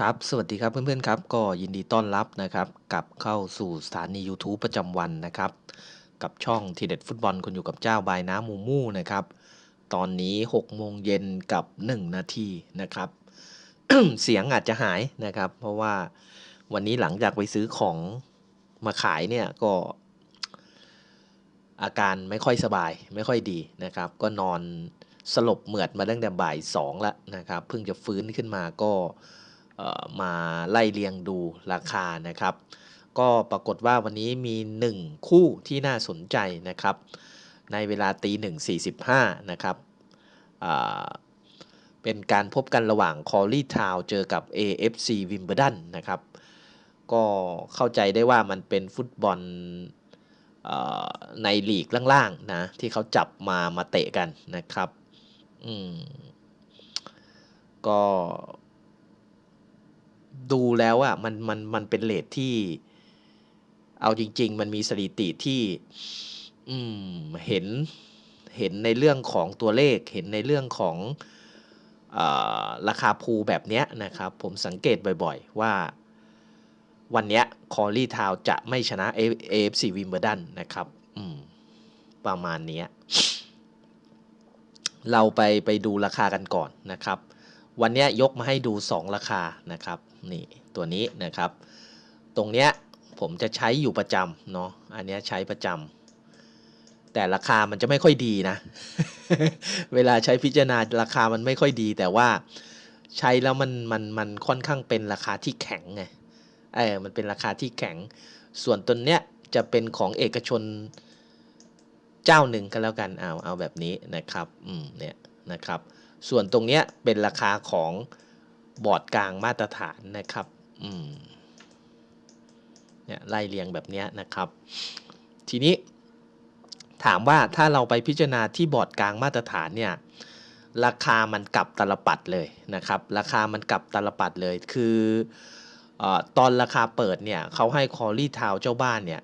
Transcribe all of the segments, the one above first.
ครับ สวัสดีครับเพื่อนๆครับ ก็ยินดีต้อนรับนะครับกลับเข้าสู่สถานียูทูบประจำวันนะครับ กับช่องทีเด็ดฟุตบอลคนอยู่กับเจ้าบายน้ำมูมูนะครับ ตอนนี้6โมงเย็นกับ 1 นาทีนะครับ เสียงอาจจะหายนะครับ เพราะว่าวันนี้หลังจากไปซื้อของมาขายเนี่ยก็ อาการไม่ค่อยสบายไม่ค่อยดีนะครับ ก็นอนสลบเหมือดมาตั้งแต่บ่ายสองแล้วนะครับ เพิ่งจะฟื้นขึ้นมาก็ มาไล่เรียงดูราคานะครับ ก็ปรากฏว่าวันนี้มี 1 คู่ที่น่าสนใจนะครับ ในเวลาตีหนึ่งสี่สิบห้านะครับเป็นการพบกันระหว่างคอรี่ทาวเจอกับ AFC Wimbledon นนะครับ ก็เข้าใจได้ว่ามันเป็นฟุตบอลในลีกล่างๆนะที่เขาจับมามาเตะกันนะครับ อืมก็ ดูแล้วอะมันมันมันเป็นเลทที่ เอาจริง ๆ มันมีสถิติที่ อืมเห็นเห็นในเรื่องของตัวเลข เห็นในเรื่องของอราคาภูแบบเนี้ยนะครับ ผมสังเกตบ่อยๆ ว่าวันเนี้ยคอรี่ทาวจะไม่ชนะ AFC Wimbledon นะครับ อืม ประมาณเนี้ยเราไปไปดูราคากันก่อนนะครับ วันนี้ยกมาให้ดู 2 ราคานะครับ นี่ตัวนี้นะครับ ตรงเนี้ยผมจะใช้อยู่ประจำเนาะอันเนี้ยใช้ประจำแต่ราคามันจะไม่ค่อยดีนะ เวลาใช้พิจารณาราคามันไม่ค่อยดี แต่ว่าใช้แล้วมันมันมันค่อนข้างเป็นราคาที่แข็งไงเออมันเป็นราคาที่แข็ง ส่วนตัวเนี้ยจะเป็นของเอกชนเจ้าหนึ่งก็แล้วกันเอาเอาแบบนี้นะครับ อืมเนี่ยนะครับ ส่วนตรงเนี้ยเป็นราคาของ บอร์ดกลางมาตรฐานนะครับอืมเนี่ยไล่เรียงแบบนี้นะครับ ทีนี้ถามว่าถ้าเราไปพิจารณาที่บอร์ดกลางมาตรฐานเนี่ยราคามันกลับตลปัดเลยนะครับ ราคามันกลับตลปัดเลยคืออตอนราคาเปิดเนี่ยเขาให้คอรี่ทาวเจ้าบ้านเนี่ย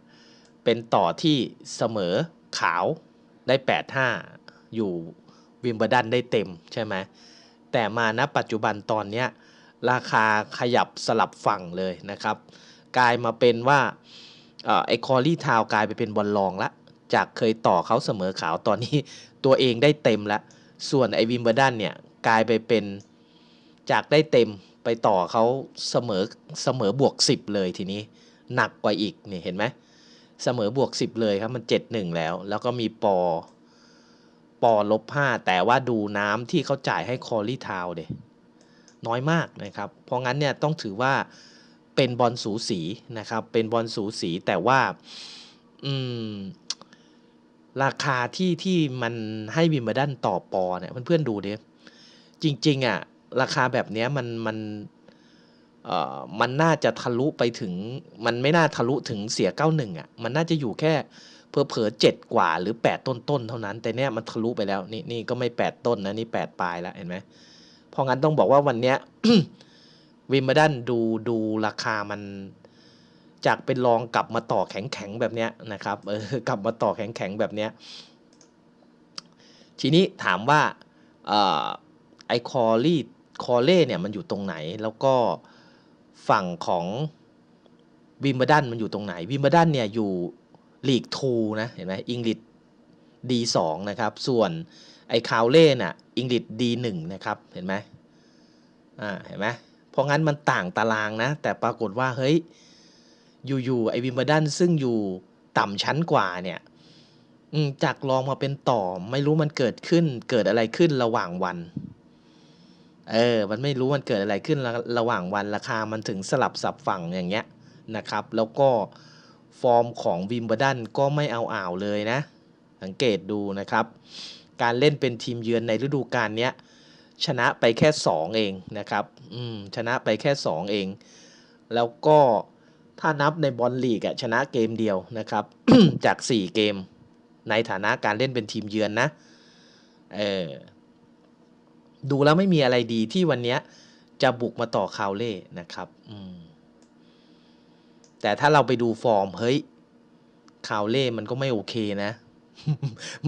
เป็นต่อที่เสมอขาวได้ 8-5 อยู่วิมเบลดันได้เต็มใช่ไหมแต่มาณปัจจุบันตอนเนี้ย ราคาขยับสลับฝั่งเลยนะครับ กลายมาเป็นว่าไอ้คอรี่ทาวกลายไปเป็นบอลลองละ จากเคยต่อเขาเสมอขาวตอนนี้ตัวเองได้เต็มล้วส่วนไอ้วิมเบลดันเนี่ยกลายไปเป็นจากได้เต็มไปต่อเขาเสมอเสมอบวก 10 เลยทีนี้หนักกว่าอีกนี่เห็นไหมเสมอบวก 10 เลยครับมัน 7-1 แล้ว แล้วก็มีปอปอลบ5แต่ว่าดูน้ำที่เขาจ่ายให้คอรี่ทาวเด น้อยมากนะครับ เพราะงั้นเนี่ยต้องถือว่าเป็นบอลสูสีนะครับ เป็นบอลสูสีแต่ว่าอืมราคาที่ที่มันให้วิมเบลดันต่อปอเนี่ยเพื่อนๆดูดิจริง ๆ อะ ราคาแบบเนี้ยมันมันเอ่อมันน่าจะทะลุไปถึง มันไม่น่าทะลุถึงเสีย91อะ มันน่าจะอยู่แค่เพอเพอเจ็ดกว่าหรือ8ต้นต้นเท่านั้น แต่เนี้ยมันทะลุไปแล้ว นี่นี่ก็ไม่8ต้นนะ นี่8ปดปลายแล้วเห็นไหม ราะงั้นต้องบอกว่าวันเนี้ยวิมเบลดันดูดูราคามันจากเป็นรองกลับมาต่อแข็งแข็งแบบเนี้ยนะครับเออกลับมาต่อแข็งแข็งแบบเนี้ยทีนี้ถามว่าออไอคอรี่คอเล่เนี่ยมันอยู่ตรงไหน แล้วก็ฝั่งของวิมเบลดันมันอยู่ตรงไหนวิมเบลดันเนี่ยอยู่ลีกทูนะเห็นไหมอังกฤษ ดีสองนะครับ ส่วนไอ้คาวเล่น่ะอังกฤษดีหนึ่งนะครับ เห็นไหมอ่า เห็นไหมเพราะงั้นมันต่างตารางนะ แต่ปรากฏว่าเฮ้ย อยู่ๆไอ้วิมเบลดันซึ่งอยู่ต่ำชั้นกว่าเนี่ยจากลองมาเป็นต่อไม่รู้มันเกิดขึ้น เกิดอะไรขึ้นระหว่างวัน เออ มันไม่รู้มันเกิดอะไรขึ้นระระหว่างวันราคามันถึงสลับสับฝั่งอย่างเงี้ยนะครับ แล้วก็ฟอร์มของวิมเบลดันก็ไม่เอาอ่าวเลยนะ สังเกตดูนะครับ การเล่นเป็นทีมเยือนในฤดูกาลนี้ชนะไปแค่ 2 เองนะครับอืมชนะไปแค่ 2 เอง แล้วก็ถ้านับในบอลลีกอะชนะเกมเดียวนะครับ จาก 4 เกม ในฐานะการเล่นเป็นทีมเยือนนะเออดูแล้วไม่มีอะไรดีที่วันนี้จะบุกมาต่อคาวเล่นะครับอืมแต่ถ้าเราไปดูฟอร์ม เฮ้ย คาวเล่มันก็ไม่โอเคนะ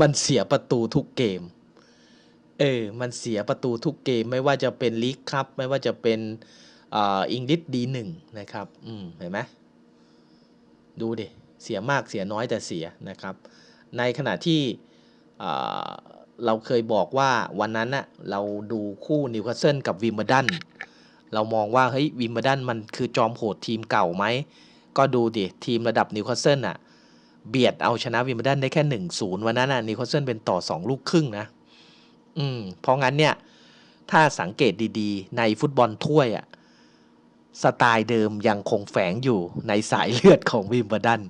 มันเสียประตูทุกเกม เออ มันเสียประตูทุกเกม ไม่ว่าจะเป็นลีกคัพไม่ว่าจะเป็นอังกฤษดีหนึ่งนะครับ อืม เห็นไหมดูดิ เสียมากเสียน้อยแต่เสียนะครับ ในขณะที่เราเคยบอกว่าวันนั้นน่ะเราดูคู่นิวคาสเซิลกับวิมเบดัน เรามองว่าเฮ้ยวิมเบดันมันคือจอมโหดทีมเก่าไหม ก็ดูดิ ทีมระดับนิวคาสเซิลอะ เบียดเอาชนะวิมเบดันได้แค่หนึ่งศูนย์วันนั้นน่ะนิวคาสเซิลเป็นต่อสองลูกครึ่งนะ อืม เพราะงั้นเนี่ย ถ้าสังเกตดีๆ ในฟุตบอลถ้วยอะสไตล์เดิมยังคงแฝงอยู่ในสายเลือดของวิมเบดัน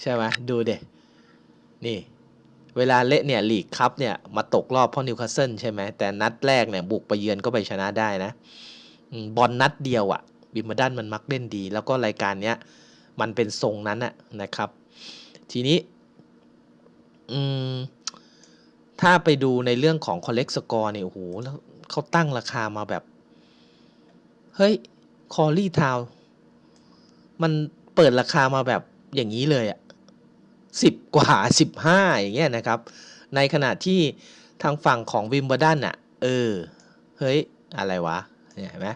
ใช่ไหมดูเดนี่เวลาเละเนี่ยลีกคัพเนี่ยมาตกรอบเพราะนิวคาสเซิลใช่ไหมแต่นัดแรกเนี่ยบุกไปเยือนก็ไปชนะได้นะบอลนัดเดียวอะ่ะวิมเบดันมันมักเล่นดี แล้วก็รายการเนี้ยมันเป็นทรงนั้นอะนะครับ ทีนี้ถ้าไปดูในเรื่องของคอลเลกสกอร์เนี่ยโอ้โหแล้วเขาตั้งราคามาแบบ เฮ้ยคอรี่ทาวมันเปิดราคามาแบบอย่างนี้เลยอะสิบกว่าสิบห้าอย่างเงี้ยนะครับ ในขณะที่ทางฝั่งของวิมเบอร์ดันอะเออ เฮ้ย อะไรวะ เนี่ยเห็นไหม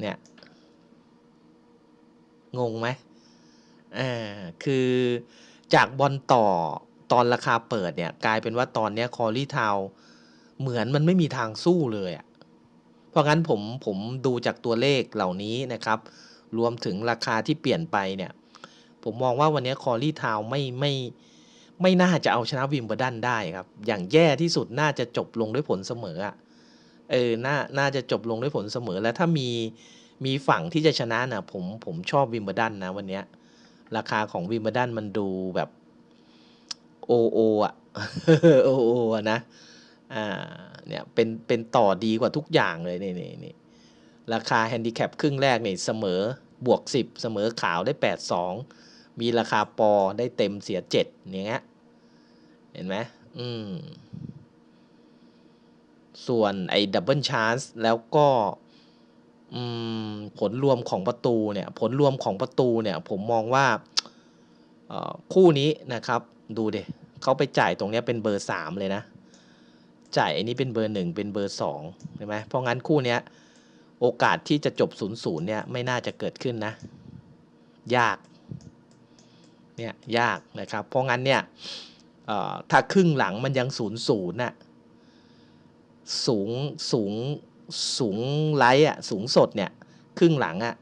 เนี่ย งงไหม ออคือจากบอลต่อตอนราคาเปิดเนี่ย กลายเป็นว่าตอนนี้คอรี่ทาวเหมือนมันไม่มีทางสู้เลยอะเพราะงั้นผมผมดูจากตัวเลขเหล่านี้นะครับ รวมถึงราคาที่เปลี่ยนไปเนี่ย ผมมองว่าวันนี้คอรี่ทาวไม่ไม่ไม่น่าจะเอาชนะวิมเบอร์ดันได้ครับ อย่างแย่ที่สุดน่าจะจบลงด้วยผลเสมออะเออน่าน่าจะจบลงด้วยผลเสมอ แล้วถ้ามีมีฝั่งที่จะชนะนะผมผมชอบวิมเบอร์ดันนะวันนี้ ราคาของวิมเบอร์ดันมันดูแบบโอโออะโอโอนะ อ่า เนี่ย เป็น เป็นต่อดีกว่าทุกอย่างเลยนี่นี่นี่ราคาแฮนดิแคปครึ่งแรกเนี่ยเสมอบวก 10 เสมอขาวได้ 8 2 มีราคาปอได้เต็มเสีย7อย่างเงี้ย เห็นไหมอืม ส่วนไอ้ดับเบิลชาร์แล้วก็ ผลรวมของประตูเนี่ย ผลรวมของประตูเนี่ย ผมมองว่าคู่นี้นะครับ ดูเดเขาไปจ่ายตรงนี้เป็นเบอร์3เลยนะ จ่ายอันนี้เป็นเบอร์หนึ่งเป็นเบอร์สองใช่ไหมเพราะงั้นคู่เนี้ยโอกาสที่จะจบศูนย์ศูนย์เนี่ยไม่น่าจะเกิดขึ้นนะ ยาก เนี่ยยากนะครับ เพราะงั้นเนี่ยถ้าครึ่งหลังมันยังศูนย์ศูนย์น่ะสูงสูง สูงไลท์อะสูงสดเนี่ยครึ่งหลังอะ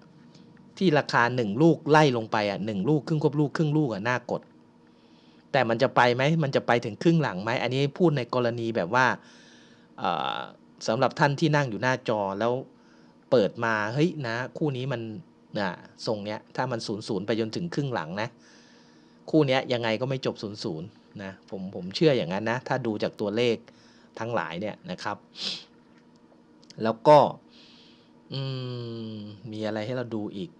ที่ราคาหนึ่งลูกไล่ลงไปอะหนึ่งลูกครึ่งควบลูกครึ่งลูกอะน่ากด แต่มันจะไปไหมมันจะไปถึงครึ่งหลังไหมอันนี้พูดในกรณีแบบว่าสำหรับท่านที่นั่งอยู่หน้าจอแล้วเปิดมาเฮ้ยนะ คู่นี้มันนะทรงเนี้ยถ้ามันศูนย์ศูนย์ไปจนถึงครึ่งหลังนะ คู่นี้ยังไงก็ไม่จบศูนย์ศูนย์นะผมผมเชื่ออย่างนั้นนะ ถ้าดูจากตัวเลขทั้งหลายเนี่ยนะครับ แล้วก็มีอะไรให้เราดูอีก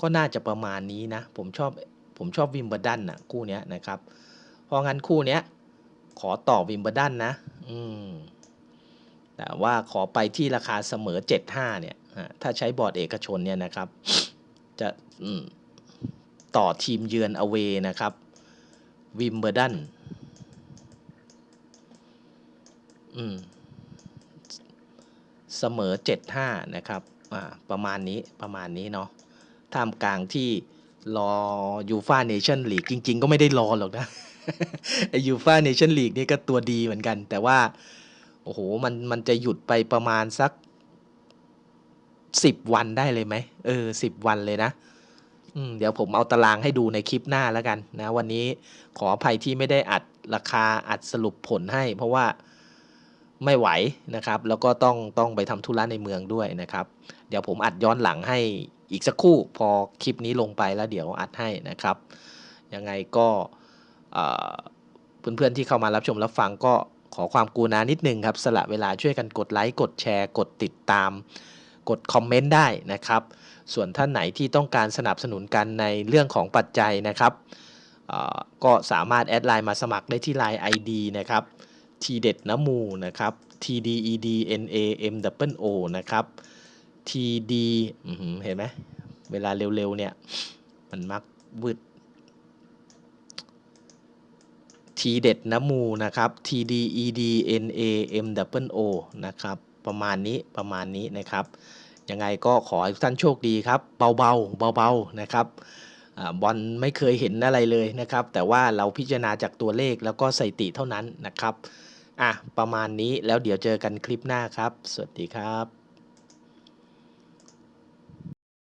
ก็น่าจะประมาณนี้นะ ผมชอบผมชอบวิมเบอร์ดันนะคู่นี้นะครับ เพราะงั้นคู่นี้ขอต่อวิมเบอร์ดันนะ อืมแต่ว่าขอไปที่ราคาเสมอ 75 เนี่ย ถ้าใช้บอร์ดเอกชนเนี่ยนะครับ จะต่อทีมเยือนอเวนะครับ วิมเบอร์ดัน อืม สมอ 75 นะครับประมาณนี้ประมาณนี้เนาะท่ามกลางที่รอยูฟาเนชั่นลีกจริง ๆ ก็ไม่ได้รอหรอกนะไอยูฟาเนชั่นลีกนี่ก็ตัวดีเหมือนกัน แต่ว่า โอ้โห มันมันจะหยุดไปประมาณสักสิบวันได้เลยไหมเออสิบวันเลยนะเดี๋ยวผมเอาตารางให้ดูในคลิปหน้าแล้วกันนะ วันนี้ขออภัยที่ไม่ได้อัดราคาอัดสรุปผลให้ เพราะว่า ไม่ไหวนะครับ แล้วก็ต้องต้องไปทำธุระในเมืองด้วยนะครับ เดี๋ยวผมอัดย้อนหลังให้อีกสักครู่พอคลิปนี้ลงไปแล้วเดี๋ยวอัดให้นะครับ ยังไงก็เพื่อนๆที่เข้ามารับชมรับฟังก็ขอความกรุณานิดนึงครับ สละเวลาช่วยกันกดไลค์ กดแชร์ กดติดตาม กดคอมเมนต์ได้นะครับ ส่วนท่านไหนที่ต้องการสนับสนุนกันในเรื่องของปัจจัยนะครับก็สามารถแอดไลน์มาสมัครได้ที่ Line ID นะครับ ทีเด็ดนะมูนะครับ TDEDNAMWO นะครับ TD เห็นไหมเวลาเร็วๆเนี่ย มันมักวืดทีเด็ดนะมูนะครับ TDEDNAMWO นะครับ ประมาณนี้ประมาณนี้นะครับยังไงก็ขอให้ท่านโชคดีครับ เบาๆเบาๆนะครับบอลไม่เคยเห็นอะไรเลยนะครับ แต่ว่าเราพิจารณาจากตัวเลขแล้วก็สถิติเท่านั้นนะครับ อะประมาณนี้แล้วเดี๋ยวเจอกันคลิปหน้าครับ สวัสดีครับ